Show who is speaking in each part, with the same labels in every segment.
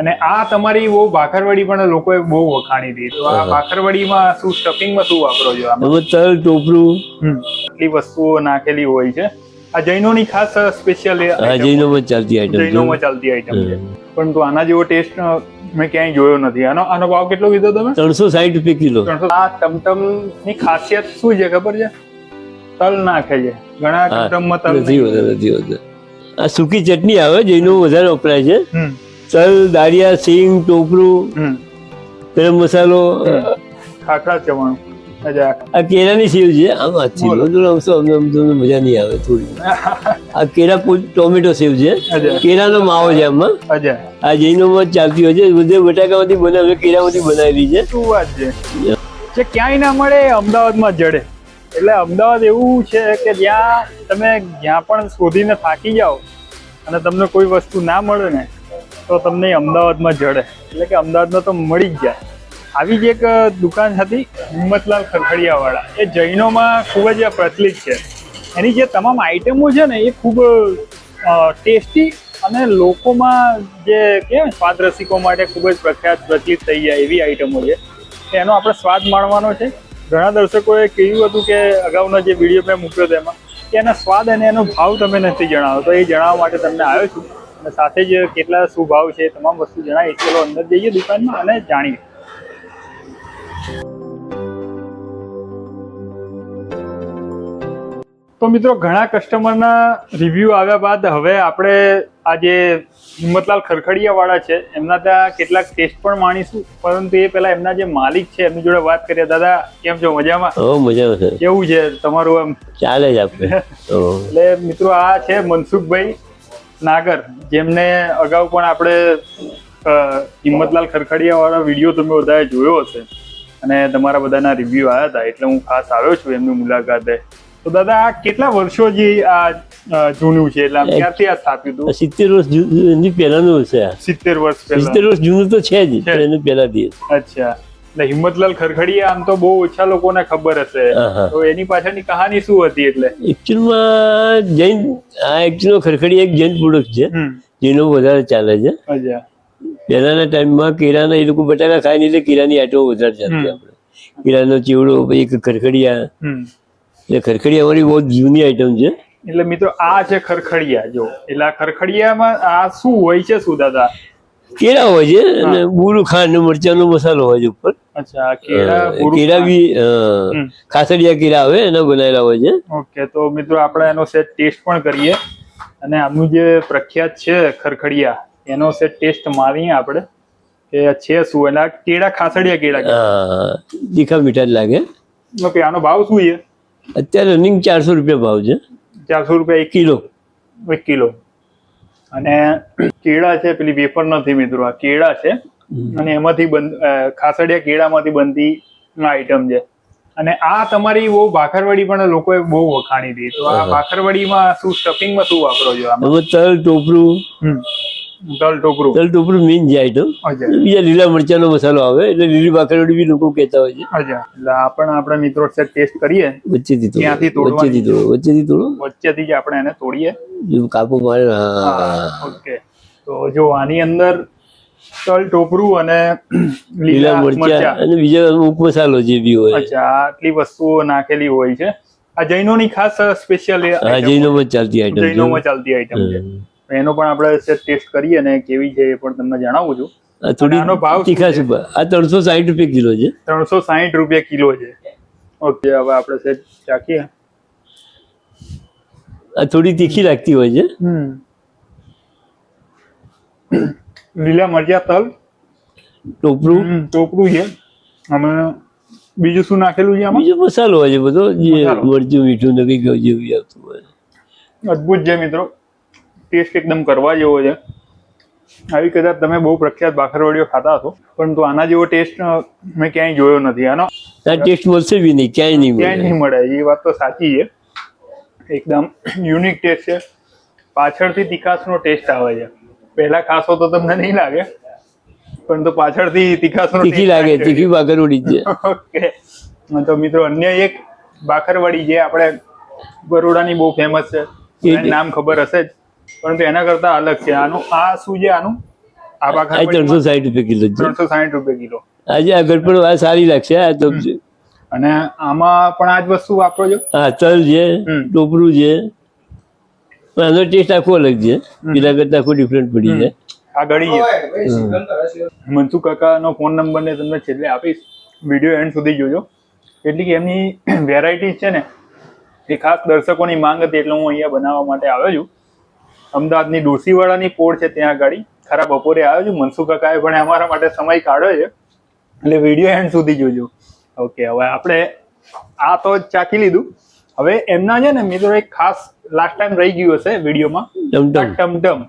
Speaker 1: અને આ તમારી બહુ ભાખરવડી પણ લોકોએ બહુ વખાણી હતી તો આ ભાખરવડીમાં શું સ્ટફિંગમાં શું વાપરો છો આમાં?
Speaker 2: તલ ટોપરું.
Speaker 1: આટલી વસ્તુઓ નાખેલી હોય છે. આ જૈનોની ખાસ સ્પેશિયલ
Speaker 2: જૈનોમાં ચાલતી આઈટમ
Speaker 1: જૈનોમાં ચાલતી આઈટમ છે. પરંતુ આના જેવો ટેસ્ટ મેં ક્યાંય જોયો નથી. આનો આનો ભાવ કેટલો કીધો તમે?
Speaker 2: ત્રણસો સાઈઠ રૂપિયા કિલો.
Speaker 1: આ ટમટમની ખાસિયત શું છે ખબર છે? તલ નાખે છે. ઘણા ટમટમમાં તલ
Speaker 2: નથી હોતા નથી હોતા. આ સૂકી ચટણી આવે જૈનો વધારે વપરાય છે. તલ દાળિયા સિંગ ટોપરું ગરમ મસાલો
Speaker 1: ખાખરા ચવાણું.
Speaker 2: આ કેળાની સેવ છે. આમ હાથથી
Speaker 1: બોલો.
Speaker 2: બધું આમ શું અમને- તમને મજા નહીં આવે થોડી. આ કેળા ટોમેટો સેવ છે. કેળાનો માવો છે આમાં. આ જૈનોમાં ચાલતી હોય છે. બધે બટાકામાંથી બનાવે કેળામાંથી બનાવેલી છે.
Speaker 1: શું વાત છે? જે ક્યાંય ના મળે અમદાવાદમાં જડે. એટલે અમદાવાદ એવું છે કે જ્યાં તમે જ્યાં પણ શોધીને થાકી જાઓ અને તમને કોઈ વસ્તુ ના મળે ને તો તમને અમદાવાદમાં જડે. એટલે કે અમદાવાદમાં તો મળી જ જાય. આવી જ એક દુકાન હતી હિંમતલાલ ખરખડિયાવાળા. એ જૈનોમાં ખૂબ જ પ્રચલિત છે. એની જે તમામ આઈટમો છે ને, એ ખૂબ ટેસ્ટી અને લોકોમાં જે કહેવાય સ્વાદ રસિકો માટે ખૂબ જ પ્રખ્યાત, પ્રચલિત થઈ જાય એવી આઈટમો છે. એનો આપણે સ્વાદ માણવાનો છે. ઘણા દર્શકોએ કહ્યું હતું કે અગાઉનો જે વીડિયો મેં મૂક્યો તેમાં, કે એના સ્વાદ અને એનો ભાવ તમે નથી જણાવો તો એ જણાવવા માટે તમને આવ્યો છું. અને સાથે જ કેટલા શું ભાવ છે તમામ વસ્તુ જણાવી ચલો અંદર જઈએ દુકાનમાં અને જાણીએ. તો મિત્રો ઘણા કસ્ટમરના રિવ્યૂ આવ્યા બાદ હવે આપણે આ જે હિંમતલાલ ખરખડિયાવાળા છે એમના ત્યાં કેટલાક ટેસ્ટ પણ માણીશું. પરંતુ એ પહેલા એમના જે માલિક છે એમની જોડે વાત કરીએ. દાદા કેમ છો? મજામાં?
Speaker 2: હો મજા આવે
Speaker 1: કેવું છે? તમારું એમ?
Speaker 2: ચાલે જ આપણે.
Speaker 1: એટલે મિત્રો આ છે મનસુખભાઈ. નાગર જેમને અગાઉ પણ આપણે હિંમતલાલ ખરખડિયા વાળા વીડિયો તમે બધાએ જોયો હશે અને તમારા બધાના રિવ્યુ આવ્યા હતા એટલે હું ખાસ આવ્યો છું એમની મુલાકાતે. તો દાદા આ કેટલા વર્ષોથી આ જૂનું છે? એટલે ક્યારથી આ સ્થાપ્યું હતું?
Speaker 2: સિત્તેર વર્ષ પહેલાનું હશે
Speaker 1: સિત્તેર વર્ષ
Speaker 2: સિત્તેર વર્ષ જૂનું તો છે જ
Speaker 1: છે.
Speaker 2: એનું પહેલાથી
Speaker 1: અચ્છા. એટલે હિંમતલાલ ખરખડીયા આમ તો બહુ ઓછા લોકોને ખબર હશે. તો એની પાછળની કહાની શું હતી એટલે?
Speaker 2: એકચ્યુઅલમાં જૈન આ એકચ્યુઅલ ખરખડી એક જૈન પ્રોડક્ટ છે જેનો વધારે ચાલે છે. પહેલાના ટાઈમમાં કેરાના એ લોકો બટાકા ખાય નહીં એટલે કેરાની આટો વધારે ચાલતી. આપણે. કેરાનો ચીવડો પછી ખરખડીયા. એટલે ખરખડિયા અમારી બહુ જૂની આઈટમ છે.
Speaker 1: એટલે મિત્રો આ છે ખરખડિયા જો. એટલે આ ખરખડિયામાં આ શું હોય છે શું દાદા?
Speaker 2: કેળા હોય છે અને બુરું ખાંડ ને મરચાંનો મસાલો હોય છે ઉપર.
Speaker 1: કેળા
Speaker 2: કેળા બી ખાસડિયા કેળા આવે એના બનાવેલા હોય છે.
Speaker 1: ઓકે તો મિત્રો આપણે એનો સેટ ટેસ્ટ પણ કરીએ. અને આમનું જે પ્રખ્યાત છે ખરખડિયા એનો સેટ ટેસ્ટ મારીએ આપણે કે છે શું? એના કેળા ખાસડિયા કેળા
Speaker 2: દીખા તીખા મીઠા જ લાગે.
Speaker 1: ઓકે આનો ભાવ શું છે?
Speaker 2: અત્યારે રનિંગ ચારસો રૂપિયા ભાવ છે.
Speaker 1: ચારસો રૂપિયા એક
Speaker 2: કિલો.
Speaker 1: એક કિલો. અને કેળા છે પેલી વેફર નથી મિત્રો આ કેળા છે. અને એમાંથી ખાસડિયા કેળામાંથી બનતી આઈટમ છે. અને આ તમારી બહુ ભાખરવડી પણ લોકોએ બહુ વખાણી હતી તો આ ભાખરવડીમાં શું સ્ટફિંગમાં શું વાપરો છો આમાં?
Speaker 2: એમાં તલ ટોપરું
Speaker 1: તલ ટોપરું
Speaker 2: તલ ટોપરું મેઇન જે આઈટમ બીજા લીલા મરચાંનો મસાલો આવે એટલે લીલી ભાખરવડી બી લોકો કહેતા હોય છે.
Speaker 1: એટલે આપણે પણ આપણે મિત્રો સેટ ટેસ્ટ કરીએ.
Speaker 2: વચ્ચેથી
Speaker 1: ત્યાંથી તોડો
Speaker 2: વચ્ચેથી થોડું વચ્ચેથી તોડો
Speaker 1: વચ્ચેથી જ આપણે એને તોડીએ.
Speaker 2: કાપો મારે
Speaker 1: ઓકે. તો જો આની અંદર તલ ટોપરું અને
Speaker 2: લીલા મરચા અને બીજા અમુક મસાલો જે બી હોય.
Speaker 1: અચ્છા આટલી વસ્તુઓ નાખેલી હોય છે. આ જૈનોની ખાસ સ્પેશિયલ
Speaker 2: હા જૈનોમાં ચાલતી આઈટમ
Speaker 1: જૈનોમાં ચાલતી આઈટમ છે. એનો પણ આપણે ટેસ્ટ કરીએ અને કેવી છે એ પણ તમને જણાવું છું.
Speaker 2: થોડી
Speaker 1: આનો ભાવ શું
Speaker 2: તીખા સુપર આ ત્રણસો સાહીઠ રૂપિયા કિલો છે.
Speaker 1: ત્રણસો સાહીઠ રૂપિયા કિલો છે. ઓકે હવે આપણે સેટ ચાખીએ
Speaker 2: આ થોડી તીખી લાગતી હોય છે.
Speaker 1: લીલા મરચા તલ.
Speaker 2: ટોપરું.
Speaker 1: ટોપરું છે. અમે બીજું શું નાખેલું છે આમાં?
Speaker 2: બીજો મસાલો હોય છે બધો જે. મરચું મીઠું ને કંઈક જેવું આવતું હોય.
Speaker 1: અદભુત છે મિત્રો. ટેસ્ટ એકદમ કરવા જેવો છે. આવી કદાચ તમે બહુ પ્રખ્યાત બાખરવાડીઓ ખાતા હશો પરંતુ આના જેવો ટેસ્ટ મેં ક્યાંય જોયો નથી. આનો
Speaker 2: ટેસ્ટ મળશે બી નહીં ક્યાંય નહીં
Speaker 1: ક્યાંય નહીં મળે. એ વાત તો સાચી છે. એકદમ યુનિક ટેસ્ટ છે. પાછળથી તીખાસનો ટેસ્ટ આવે છે. પહેલા ખાશો તો તમને નહીં લાગે પરંતુ પાછળથી તીખાસનો
Speaker 2: તીખી લાગે તીખી બાખરવાડી છે.
Speaker 1: ઓકે તો મિત્રો અન્ય એક બાખરવાડી જે આપણે બરોડાની બહુ ફેમસ છે નામ ખબર હશે જ? પરંતુ એના કરતા અલગ છે. આનું આ શું છે? આનું? આ
Speaker 2: આ ત્રણસો સાહીઠ રૂપિયા કિલો
Speaker 1: ત્રણસો સાહીઠ રૂપિયા કિલો.
Speaker 2: આજે આગળ પણ આ સારી લાગશે આ તો
Speaker 1: અને આમાં પણ આ જ વસ્તુ વાપરો છો?
Speaker 2: હા તલ છે. ટોપરું છે. પણ આનો ટેસ્ટ આખો અલગ છે. પેલા કરતા આખો ડિફરન્ટ પડી જાય.
Speaker 1: આ ગળી છે. મનસુખ કાકાનો ફોન નંબર ને તમને છેલ્લે આપીશ. વીડિયો એન્ડ સુધી જોજો. એટલે કે એમની વેરાયટી છે ને એ ખાસ દર્શકોની માંગ હતી એટલે હું અહીંયા બનાવવા માટે આવ્યો છું. અમદાવાદની ડોસીવાળાની પોળ છે ત્યાં ગાડી. ખરા બપોરે આવ્યો છું. મનસુખ કાકાએ પણ અમારા માટે સમય કાઢ્યો છે. એટલે વીડિયો એન્ડ સુધી જોજો. ઓકે હવે આપણે આ તો ચાખી લીધું. હવે એમના છે ને મિત્રો એક ખાસ લાસ્ટ ટાઈમ રહી ગયું હશે વિડીયોમાં
Speaker 2: ટમટમ.
Speaker 1: ટમટમ.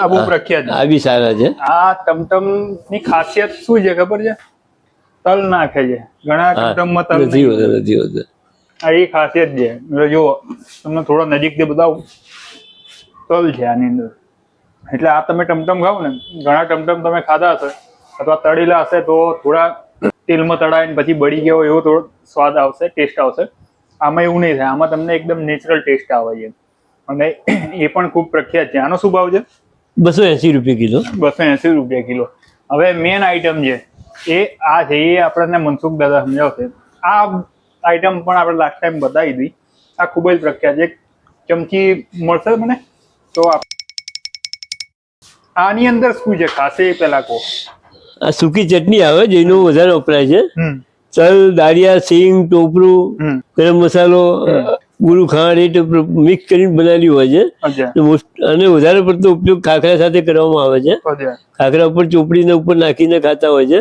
Speaker 1: આ બહુ પ્રખ્યાત
Speaker 2: આ બી સારા છે.
Speaker 1: આ ટમટમની ખાસિયત શું છે ખબર છે? તલ નાખે છે. ઘણા ટમટમમાં તલ
Speaker 2: નથી હોતા નથી હોતા
Speaker 1: આ એ ખાસિયત છે. જો તમને થોડો નજીકથી બતાવું. તલ છે આની અંદર. એટલે આ તમે ટમટમ ખાવ ને ઘણા ટમટમ તમે ખાધા હશે અથવા તળેલા હશે તો થોડા તેલમાં તળાવીને પછી બળી ગયા એવો થોડો સ્વાદ આવશે ટેસ્ટ આવશે. આમાં એવું નહીં થાય આમાં તમને એકદમ નેચરલ ટેસ્ટ આવે છે અને એ પણ ખૂબ પ્રખ્યાત છે. આનો શું ભાવ છે?
Speaker 2: બસો એસી રૂપિયા કિલો.
Speaker 1: બસો એસી રૂપિયા કિલો. હવે મેન આઈટમ છે એ આ છે એ આપણને મનસુખ દાદા સમજાવશે. આ આઈટમ પણ આપણે લાસ્ટ ટાઈમ બતાવી હતી આ ખૂબ જ પ્રખ્યાત છે. ચમચી મળશે મને તો આની અંદર શું છે? ખાસ એ પેલા કહો.
Speaker 2: આ સૂકી ચટણી આવે જેનો વધારે વપરાય છે. તલ દાળિયા સિંગ ટોપરું ગરમ મસાલો ગુરુ ખાંડ એ મિક્સ કરીને બનાવેલી હોય છે. અને વધારે પડતો ઉપયોગ ખાખરા સાથે કરવામાં આવે છે. ખાખરા ઉપર ચોપડીને ઉપર નાખીને ખાતા હોય છે.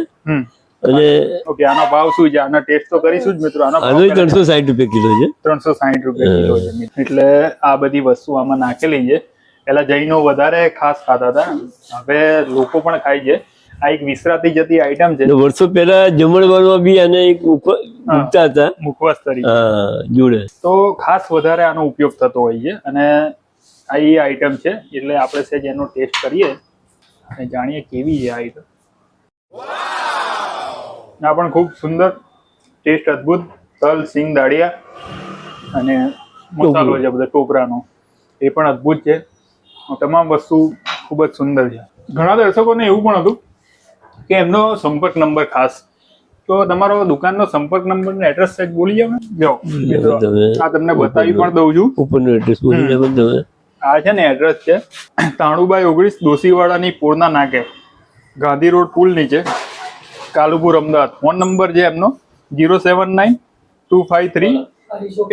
Speaker 2: અને
Speaker 1: ઓકે આનો ભાવ શું છે? આનો ટેસ્ટ તો કરીશું જ મિત્રો. આનો
Speaker 2: આનો ત્રણસો સાઠ રૂપિયા કિલો છે.
Speaker 1: ત્રણસો સાહીઠ રૂપિયા કિલો છે. એટલે આ બધી વસ્તુ આમાં નાખેલી છે. પેલા જૈનો વધારે ખાસ ખાતા હતા. હવે લોકો પણ ખાય છે. આ એક વિસરાતી જતી આઈટમ છે.
Speaker 2: વર્ષો પહેલા જમણવારમાં બી અને એક મૂકતા હતા.
Speaker 1: મુખવાસ તરીકે.
Speaker 2: જોડે.
Speaker 1: તો ખાસ વધારે આનો ઉપયોગ થતો હોય છે અને આ એ આઈટમ છે. એટલે આપણે સહેજ એનો ટેસ્ટ કરીએ અને જાણીએ કેવી છે આઈટમ આ પણ ખૂબ સુંદર ટેસ્ટ અદ્ભુત તલ સિંગ દાળિયા અને મસાલો છે બધા ટોપરાનો. એ પણ અદ્ભુત છે. તમામ વસ્તુ ખૂબ જ સુંદર છે. ઘણા દર્શકોને એવું પણ હતું કે એમનો સંપર્ક નંબર ખાસ. તો તમારો દુકાનનો સંપર્ક નંબર ને એડ્રેસ સેટ બોલી જાવ જો આ તમને બતાવી પણ દઉં છું.
Speaker 2: ઉપરનું એડ્રેસ બોલી જાવ તમે.
Speaker 1: આ છે ને એડ્રેસ છે. તાણુબાઈ ઓગણીસ દોશીવાડાની પૂરના નાકે. ગાંધી રોડ પુલ નીચે. કાલુપુર અમદાવાદ. ફોન નંબર છે એમનો. Zero seven nine two five three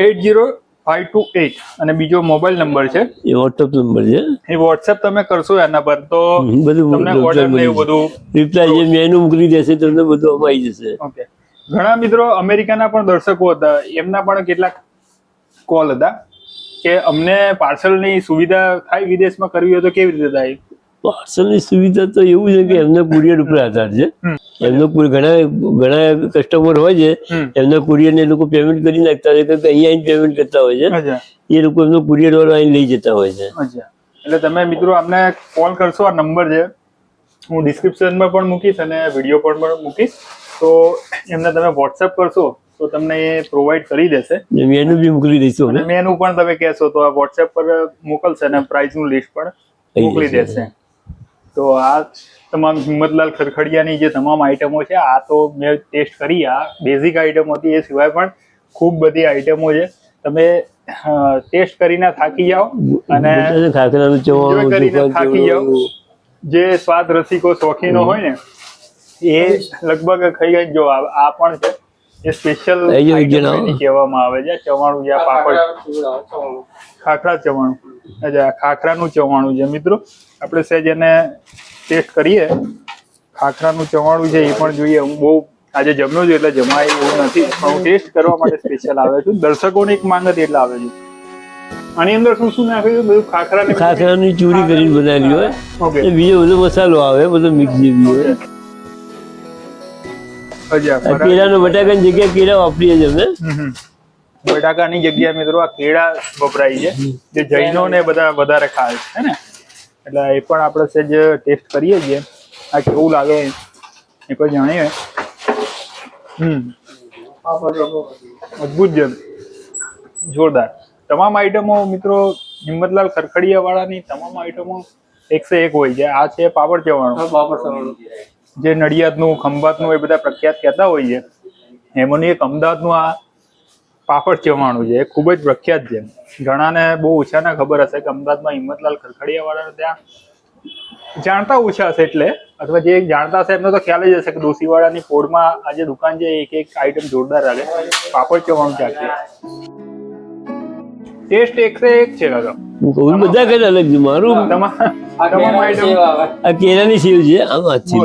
Speaker 1: eight zero five two eight અને બીજો મોબાઈલ નંબર છે.
Speaker 2: એ વોટ્સઅપ નંબર છે.
Speaker 1: એ વોટ્સએપ તમે કરશો એના પર તો
Speaker 2: બધું
Speaker 1: તમને ઓર્ડર ને એવું બધું
Speaker 2: રિપ્લાય જે મેનુ મોકલી દેશે તમને બધું આમાં આવી જશે.
Speaker 1: ઓકે ઘણા મિત્રો અમેરિકાના પણ દર્શકો હતા. એમના પણ કેટલાક કોલ હતા કે અમને પાર્સલની સુવિધા થાય વિદેશમાં કરવી હોય તો કેવી રીતે થાય?
Speaker 2: પાર્સલની સુવિધા તો એવું છે કે એમને કુરિયર ઉપર આધાર છે. એમનો ઘણા ઘણા કસ્ટમર હોય છે. એમના કુરિયર ને એ લોકો પેમેન્ટ કરી નાખતા હોય કે અહીંયા આવીને પેમેન્ટ કરતા હોય છે. એ લોકો એમનો કુરિયર વાળો અહીં લઈ જતા હોય છે.
Speaker 1: એટલે તમે મિત્રો અમને કોલ કરશો આ નંબર છે. હું ડિસ્ક્રિપ્શનમાં પણ મૂકીશ અને વીડિયો પણ પણ મૂકીશ. તો એમને તમે વોટ્સએપ કરશો તો તમને એ પ્રોવાઈડ કરી દેશે.
Speaker 2: મેનુ બી મોકલી દઈશું
Speaker 1: મેનુ પણ તમે કહેશો તો આ વોટ્સએપ પર મોકલશે અને પ્રાઇસનું લિસ્ટ પણ મોકલી દેશે. તો આ તમામ હિંમતલાલ ખરખડિયાની જે તમામ આઈટમો છે આ તો મેં ટેસ્ટ કરી. આ બેઝિક આઈટમ હતી એ સિવાય પણ ખૂબ બધી આઈટમો છે. તમે ટેસ્ટ કરીને થાકી જાઓ અને કરીને થાકી જાઓ. જે સ્વાદ રસિકો શોખીનો હોય ને એ લગભગ ખાઈ ગઈ જો આ આ પણ છે. એ સ્પેશિયલ. કહેવામાં આવે છે. ચવાણું જે પાપડ. ખાખરા ચવાણું. ખાખરાનું ચવાણું છે મિત્રો. આપણે સહેજ એને ટેસ્ટ કરીએ. ખાખરાનું ચવાણું છે એ પણ જોઈએ. હું બહુ આજે જમ્યો છું એટલે જમાય એવું નથી. પણ હું ટેસ્ટ કરવા માટે સ્પેશિયલ આવે છું. દર્શકોની એક માંગ હતી એટલે આવે છું. આની અંદર શું શું નાખ્યું બધું ખાખરા
Speaker 2: ખાખરાની ચૂરી કરીને બનાવેલી હોય. બીજો બધો મસાલો આવે બધો મિક્સ જેવી હોય.
Speaker 1: અચ્છા
Speaker 2: કેળાનો બટાકાની જગ્યાએ કેળા વાપરીએ છીએ અમે.
Speaker 1: બટાકાની જગ્યાએ મિત્રો આ કેળા વપરાય છે. જે જૈનો ને બધા વધારે ખાય છે ને? એટલે એ પણ આપણે સેજ ટેસ્ટ કરીએ છીએ. આ કેવું લાગે એ પણ જાણીએ? હમ. મજબૂત છે. જોરદાર. તમામ આઈટમો મિત્રો હિંમતલાલ ખરખડિયા વાળાની તમામ આઈટમો એકસો એક હોય છે. આ છે પાપડ ચવાણું.
Speaker 3: પાપડ સવાણું
Speaker 1: જે નડિયાદનું ખંભાતનું એ બધા પ્રખ્યાત કહેતા હોય છે. એમાંની એક અમદાવાદનું આ પાપડ ચવાણું છે, એ ખૂબ જ પ્રખ્યાત છે. ઘણાને બહુ ઓછાને ખબર હશે કે અમદાવાદમાં હિંમતલાલ ખરખડિયા વાળા ત્યાં જાણતા ઓછા હશે એટલે, અથવા જે જાણતા હશે એમને તો ખ્યાલ જ હશે કે ડોસીવાળાની પોળમાં આ જે દુકાન છે, એક એક આઈટમ જોરદાર લાગે પાપડ ચવાણું ચાખીએ ટેસ્ટ એક સે એક છે કાકા
Speaker 2: હું કહું બધા કરે અલગ છે. મારું
Speaker 3: આ કેળાની સેવ
Speaker 2: આ છે. આમ આછી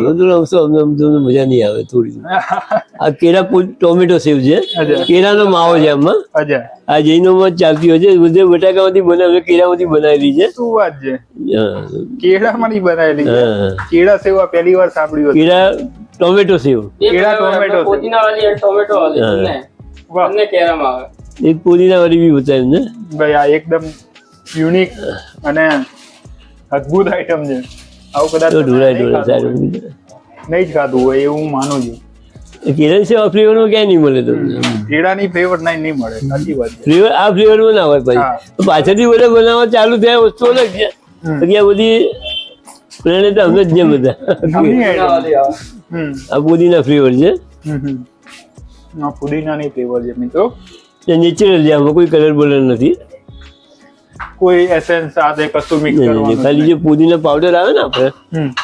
Speaker 2: અમને મજા નહીં આવે થોડી આ કેળા ટોમેટો સેવ છે. કેળાનો માવો છે આમાં. આ જૈનો માં ચાલતી હોય છે. બધે બટાકામાંથી બનાવે કેળામાંથી બનાવેલી છે.
Speaker 1: શું વાત છે. કેળામાંથી બનાવેલી છે. કેળા સેવા પહેલી વાર સાંભળ્યું
Speaker 2: કેળા ટોમેટો સેવ.
Speaker 1: કેળા ટોમેટો
Speaker 3: પુદીના વાળી ટોમેટો વાળી.
Speaker 1: વાહ.
Speaker 3: બંને આવે.
Speaker 2: એક પુદીના વાળી બી બતાવી ને
Speaker 1: ભાઈ આ એકદમ યુનિક અને અદ્ભુત આઈટમ છે. આવું કદાચ
Speaker 2: ઢોળાય
Speaker 1: નહીં
Speaker 2: ઢોળાય સારું.
Speaker 1: નહીં જ ખાધું હોય એવું હું માનું છું.
Speaker 2: કેળાની છે ફ્લેવર ક્યાંય નહીં મળે તો
Speaker 1: કેળાની ફ્લેવર નહીં નહીં મળે. સાચી વાત આ
Speaker 2: ફ્લેવર આ ફ્લેવરમાં ના હોય
Speaker 1: ભાઈ.
Speaker 2: પછી પાછળથી બધા બનાવવા ચાલુ થયા વસ્તુ અલગ છે. આ બધી પ્રેરણા તો અમે જ છે બધા. આ પુદીના ફ્લેવર છે.
Speaker 1: પુદીનાની ફ્લેવર છે મિત્રો.
Speaker 2: તે નેચરલ છે આમાં કોઈ કલર બલર નથી.
Speaker 1: કોઈ એસેન્સ સાથે કશું મિક્સ. કરવાનું
Speaker 2: ખાલી જે પુદીનો પાવડર આવે ને આપણે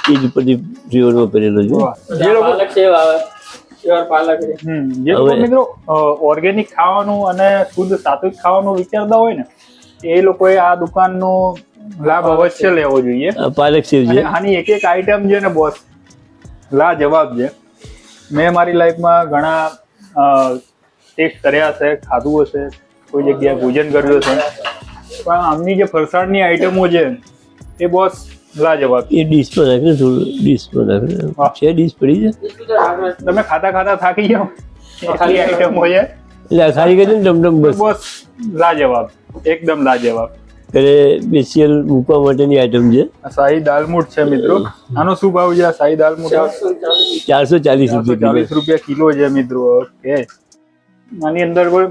Speaker 2: એ જ ઉપરથી ફ્લેવરમાં પહેરેલો છે.
Speaker 1: જે લોકો
Speaker 3: પાલક સેવ આવે. પ્યોર પાલક છે.
Speaker 1: હમ. જે લોકો મિત્રો ઓર્ગેનિક ખાવાનું અને શુદ્ધ સાત્વિક ખાવાનું વિચારતા હોય ને એ લોકોએ આ દુકાનનો લાભ અવશ્ય લેવો જોઈએ.
Speaker 2: પાલક સેવ છે.
Speaker 1: આની એક એક આઈટમ છે ને બોસ લા જવાબ છે. મેં મારી લાઈફમાં ઘણા ટેસ્ટ કર્યા છે ખાધું હશે કોઈ જગ્યાએ ભોજન કર્યું હશે. પણ આમની જે ફરસાણની આઈટમો છે એ બોસ લાજવાબ.
Speaker 2: એ ડીશ પર રાખે થોડું ડીશ પર
Speaker 1: રાખે
Speaker 2: છે ડીશ પડી છે?
Speaker 1: તમે ખાતા ખાતા થાકી જાઓ. ખાલી આઈટમો છે.
Speaker 2: એટલે ખાલી કરી ને ટમટમ બસ.
Speaker 1: બોસ લાજવાબ. એકદમ લાજવાબ.
Speaker 2: એટલે સ્પેશિયલ મૂકવા માટેની આઈટમ છે.
Speaker 1: આ શાહી દાલમૂટ છે મિત્રો. આનો શું ભાવ છે શાહી દાલમૂટ
Speaker 3: ચારસો ચાલીસ.
Speaker 2: ચાલીસ રૂપિયા
Speaker 1: કિલો છે મિત્રો. ઓકે. આની અંદર કોઈ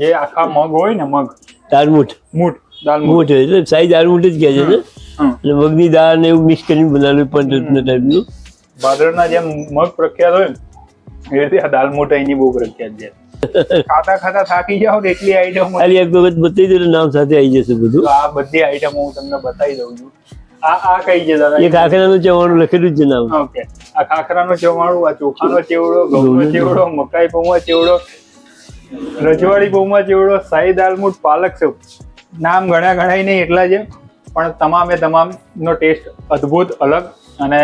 Speaker 1: જે આખા મગ હોય ને મગ
Speaker 2: દાળમૂઠ
Speaker 1: મૂઠ.
Speaker 2: દાળમૂઠ એટલે સાઈ દાળમૂઠ જ કહે છે ને? એટલે મગની દાળ ને એવું મિક્સ કરીને બનાવેલું પણ રીતના ટાઈપનું
Speaker 1: ભાદરના જેમ મગ પ્રખ્યાત હોય ને એ રીતે આ દાલમૂઠ અહીંની બહુ પ્રખ્યાત છે. ખાતા ખાતા થાકી જાવ એટલી આઈટમ
Speaker 2: ખાલી એક વખત બતાવી દઉં નામ સાથે આવી જશે બધું.
Speaker 1: આ બધી આઈટમો હું તમને બતાવી દઉં છું. આ આ કઈ છે દાદા?
Speaker 2: ચવાણું લખેલું જ છે નામ.
Speaker 1: ઓકે આ ખાખરાનો ચવાણું આ ચોખાનો ચેવડો ઘઉંનો ચેવડો. મકાઈ પૌવા ચેવડો. રજવાડી બહુમાં જેવડો સાઈ દાલમૂટ પાલક સૂપ નામ ઘણા ઘણા નહીં એટલા છે પણ તમામે તમામ નો ટેસ્ટ અદ્ભુત અલગ અને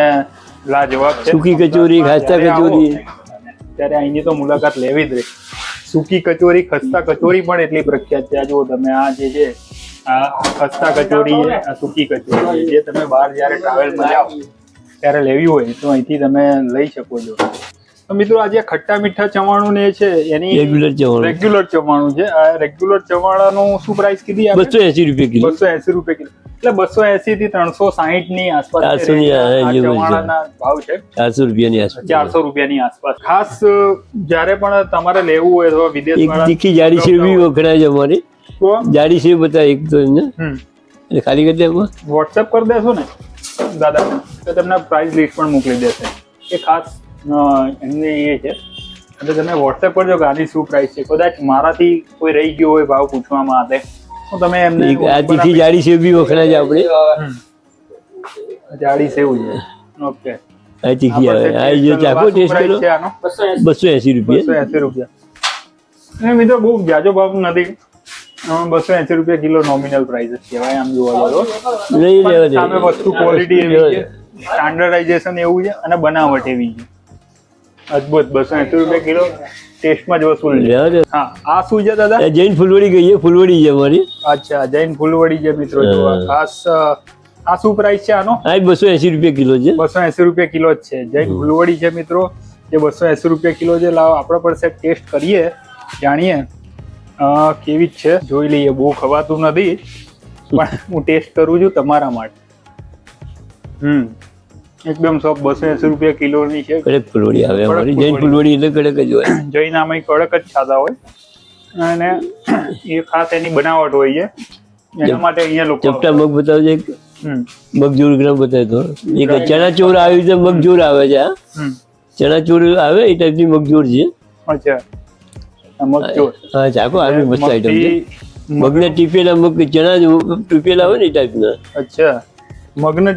Speaker 1: લાજવાબ છે.
Speaker 2: સૂકી કચોરી, ખાસ્તા કચોરી.
Speaker 1: ત્યારે અહીંની તો મુલાકાત લેવી જ રહી. સૂકી કચોરી ખસ્તા કચોરી પણ એટલી પ્રખ્યાત છે. આ જુઓ તમે આ જે છે આ ખસ્તા કચોરી આ સૂકી કચોરી જે તમે બહાર જ્યારે ટ્રાવેલમાં જાઓ ત્યારે લેવી હોય તો અહીંથી તમે લઈ શકો છો. મિત્રો આજે ખટ્ટા મીઠા ચવાણું ને છે એની
Speaker 2: રેગ્યુલર ચવાણું.
Speaker 1: રેગ્યુલર ચવાણું છે. આ રેગ્યુલર ચવાણાનું શું પ્રાઇસ કીધી
Speaker 2: બસો એસી રૂપિયા કિલો.
Speaker 1: બસો એસી રૂપિયા કિલો. એટલે બસો એસી થી ત્રણસો સાહીઠની આસપાસ
Speaker 2: 400 ની આ
Speaker 1: આ
Speaker 2: જેવું છે.
Speaker 1: ચવાણાના ભાવ છે.
Speaker 2: ચારસો રૂપિયાની આસપાસ.
Speaker 1: ચારસો રૂપિયાની આસપાસ. ખાસ જ્યારે પણ તમારે લેવું હોય અથવા
Speaker 2: એક
Speaker 1: વિદેશવાળા
Speaker 2: તીખી જાડી સેવ બી વખણાય છે અમારી.
Speaker 1: તો?
Speaker 2: જાડી સેવ બધા એક તો એને એટલે ખાલી કરી દેવું
Speaker 1: વોટ્સએપ કરી દેશો ને દાદા. તો તમને પ્રાઇસ લિસ્ટ પણ મોકલી દેશે. એ ખાસ એમને એ છે. એટલે તમે વોટ્સએપ કરજો કે આની શું પ્રાઇસ છે. કદાચ મારાથી કોઈ રહી ગયો હોય ભાવ પૂછવામાં આવે તો તમે એમને
Speaker 2: એક જાડી સેવ બી વખણાય છે આપણે.
Speaker 1: જાડી સેવું છે. ઓકે.
Speaker 2: આ તીખી આવે. આ જો ચાખો ટેસ્ટ કરો.
Speaker 3: બસો એસી
Speaker 2: રૂપિયા.
Speaker 1: રૂપિયા. મિત્રો બહુ જાજો ભાવ નથી. બસો એસી રૂપિયા કિલો નોમિનલ પ્રાઇસ કહેવાય આમ જોવા જાવ
Speaker 2: લઈ લેવા
Speaker 1: સામે વસ્તુ ક્વોલિટી એવી છે. સ્ટાન્ડર્ડાઇઝેશન એવું છે અને બનાવટ એવી છે. અદ્ભુત બસો એસી રૂપિયા કિલો. ટેસ્ટમાં જ વસૂલ છે. હા આ શું છે દાદા?
Speaker 2: જૈન ફૂલવડી ગઈ ફૂલવડી છે મારી
Speaker 1: અચ્છા જૈન ફૂલવડી છે મિત્રો જો ખાસ આ શું પ્રાઇસ છે આનો?
Speaker 2: આ બસો એસી રૂપિયા કિલો છે.
Speaker 1: બસો એસી રૂપિયા કિલો જ છે. જૈન ફૂલવડી છે મિત્રો. જે બસો એસી રૂપિયા કિલો છે. લાવ આપણે પણ સાહેબ ટેસ્ટ કરીએ જાણીએ. અ, કેવી જ છે? જોઈ લઈએ બહુ ખવાતું નથી. પણ હું ટેસ્ટ કરું છું તમારા માટે. હમ. એકદમ સોફ બસો એસી રૂપિયા કિલોની છે.
Speaker 2: કડક ફૂલવડી આવે અમારી જૈન ફૂલવડી. એટલે કડક જ હોય.
Speaker 1: જૈન આમાં કડક જ ખાતા હોય. અને એ ખાસ એની બનાવટ હોય છે. એના માટે અહીંયા લોકો
Speaker 2: ચપટા મગ બતાવજે એક. મગજૂર ગ્રામ બતાવ્યો તો એક ચણાચોર આવી રીતે મગજૂર આવે છે હા.
Speaker 1: હમ.
Speaker 2: આવે એ ટાઈપની મગજૂર છે.
Speaker 1: અચ્છા. મગજૂર
Speaker 2: હા ચાકો આવી મસ્ત આઈટમ છે. મગને ટીપેલા મગ ચણા ટીપેલા હોય ને એ ટાઈપના
Speaker 1: અચ્છા. મગને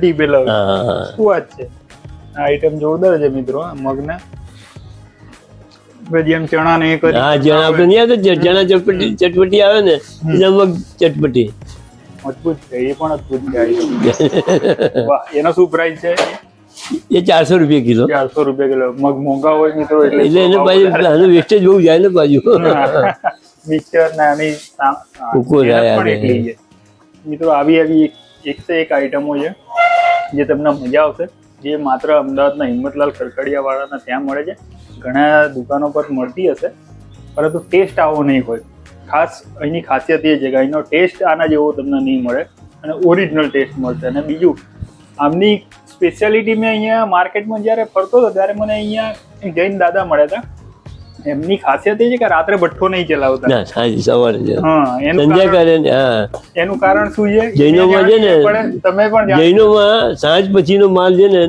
Speaker 2: હા હા
Speaker 1: શું વાત છે? આ આઈટમ જોરદાર છે મિત્રો મગ્ન. પછી એમ ચણા ને એ કરી.
Speaker 2: હા ચણા આપણે નહીં આવતો ચણા ચટપટી ચટપટી આવે ને ચટપટી.
Speaker 1: અદભુત છે એ પણ અદભુત છે એનો શું પ્રાઇસ છે?
Speaker 2: એ ચારસો રૂપિયા કિલો.
Speaker 1: ચારસો રૂપિયા કિલો. મગ મોંઘા હોય મિત્રો એટલે
Speaker 2: એને પાછું વેસ્ટેજ બહુ જાય ને પાછું.
Speaker 1: મિક્સર નાની
Speaker 2: કુકર
Speaker 1: મિત્રો આવી આવી એક- સે એક આઈટમો છે, જે તમને મજા આવશે. જે માત્ર અમદાવાદના હિંમતલાલ ખરખડિયા વાળાના ત્યાં મળે છે. ઘણા દુકાનો પર મળતી હશે, પરંતુ ટેસ્ટ આવો નહીં હોય. ખાસ અહીંની ખાસિયત એ છે કે અહીંનો ટેસ્ટ આના જેવો તમને નહીં મળે અને ઓરિજિનલ ટેસ્ટ મળશે. અને બીજું, આમની સ્પેશિયાલિટી મેં અહીંયા માર્કેટમાં જ્યારે ફરતો હતો, ત્યારે મને અહીંયા જૈન દાદા મળ્યા હતા. એમની ખાસિયત એ છે કે રાત્રે ભઠ્ઠો નહીં ચલાવતા.
Speaker 2: ના સાંજે સવારે સંધ્યા
Speaker 1: કારણ-
Speaker 2: કરે હા.
Speaker 1: એનું કારણ શું છે?
Speaker 2: જૈનોમાં છે ને-
Speaker 1: તમે પણ
Speaker 2: જૈનોમાં સાંજ પછીનો માલ છે ને.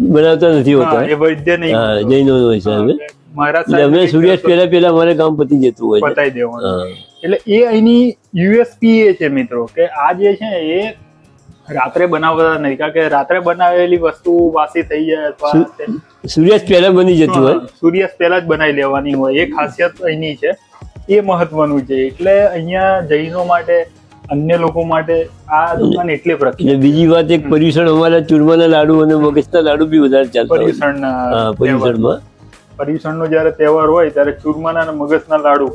Speaker 2: બનાવતા નથી હોતા.
Speaker 1: એ વૈદ્ય નહીં.
Speaker 2: હા જૈનો નો છે
Speaker 1: મારા
Speaker 2: અમે સૂર્યાસ્ત પહેલા પહેલા અમારે કામ પતી જતું હોય
Speaker 1: બતાવી દેવાનું. એટલે એ અહીંની યુએસપી એ છે મિત્રો કે આ જે છે એ રાત્રે બનાવતા નહીં કારણ કે રાત્રે બનાવેલી વસ્તુ વાસી થઈ જાય અથવા
Speaker 2: સૂર્યાસ્ત પહેલા બની જતું હોય.
Speaker 1: સૂર્યાસ્ત પહેલા જ બનાવી લેવાની હોય. એ ખાસિયત અહીંની છે. એ મહત્વનું છે. એટલે અહીંયા જૈનો માટે અન્ય લોકો માટે આ દુકાન એટલે પ્રખ્યાત
Speaker 2: બીજી વાત એક પર્યુષણ અમારા ચૂરમાના લાડુ અને મગજના લાડુ બી વધારે ચાલતા
Speaker 1: પર્યુષણના.
Speaker 2: પર્યુષણમાં.
Speaker 1: પર્યુષણનો જ્યારે તહેવાર હોય ત્યારે ચૂરમાના અને મગજના લાડુ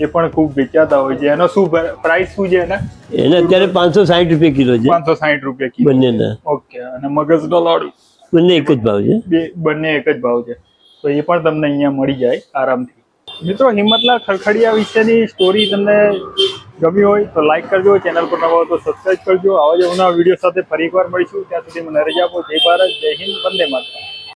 Speaker 1: એ પણ ખૂબ વેચાતા હોય છે. એનો શું પ્રાઇસ શું છે એના?
Speaker 2: એને અત્યારે પાંચસો સાહીઠ રૂપિયા કિલો છે.
Speaker 1: પાંચસો સાહીઠ રૂપિયા કિલો
Speaker 2: બંનેના.
Speaker 1: ઓકે અને મગજનો લાડુ.
Speaker 2: બંને એક જ ભાવ છે?
Speaker 1: બે, બંને એક જ ભાવ છે. તો એ પણ તમને અહીંયા મળી જાય આરામથી. મિત્રો, હિંમતલાલ ખરખડિયા વિશેની સ્ટોરી તમને ગમી હોય તો લાઈક કરજો ચેનલ પર નવા તો સબસ્ક્રાઈબ કરજો. આવા જ નવા વીડિયો સાથે ફરી એકવાર મળીશું. ત્યાં સુધી મને રજા આપો. જય ભારત, જય હિન્દ, વંદે માતરમ.